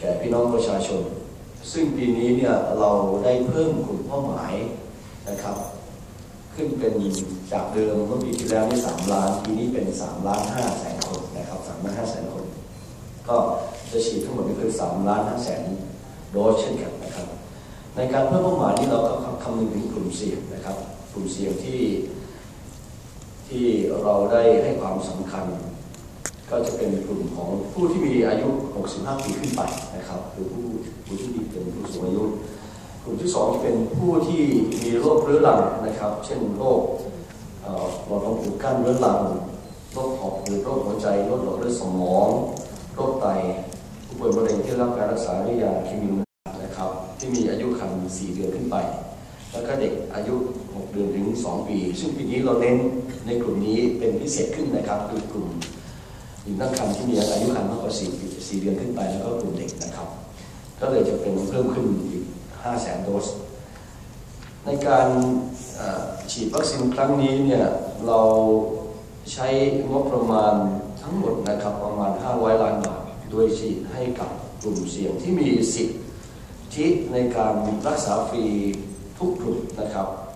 แก่พี่น้องประชาชน ซึ่งปีนี้เนี่ยเราได้เพิ่มกลุ่มเป้าหมายนะครับ ขึ้นเป็นจากเดิมเมื่อปีที่แล้วนี่สามล้านปีนี้เป็นสามล้านห้าแสนคนนะครับสามล้านห้าแสนคน ก็จะฉีดทั้งหมดก็คือสามล้านห้าแสนโดสเช่นกันนะครับ ในการเพิ่มเป้าหมายนี้เราก็คำนึงถึงกลุ่มเสี่ยงนะครับ กลุ่มเสี่ยงที่ที่เราได้ให้ความสำคัญ ก็จะเป็นกลุ่มของผู้ที่มีอายุ 65 ปีขึ้นไปนะครับคือผู้ผู้ที่เป็นผู้สูงอายุ กลุ่มที่สองเป็นผู้ที่มีโรคเรื้อรังนะครับ เช่นโรคหลอดลมอุดกั้นเรื้อรังโรคหอบหืดโรคหัวใจโรคหลอดเลือดสมองโรคไตผู้ป่วยมะเร็งที่รับการรักษาด้วยยาเคมีนะครับ ที่มีอายุครรภ์4เดือนขึ้นไป แล้วก็เด็กอายุ 6 เดือนถึง 2 ปี ซึ่งปีนี้เราเน้นในกลุ่มนี้เป็นพิเศษขึ้นนะครับคือกลุ่ม หญิงตั้งครรภ์ที่มีอายุครรภ์มากกว่า4ปี4เดือนขึ้นไปแล้วก็กลุ่มเด็กนะครับ ก็เลยจะเป็นเพิ่มขึ้นอีก5แสนโดส ในการฉีดวัคซีนครั้งนี้เนี่ยเราใช้งบประมาณทั้งหมดนะครับประมาณ 500 ล้านบาท โดยฉีดให้กับกลุ่มเสี่ยงที่มีสิทธิในการรักษาฟรีทุกกลุ่มนะครับ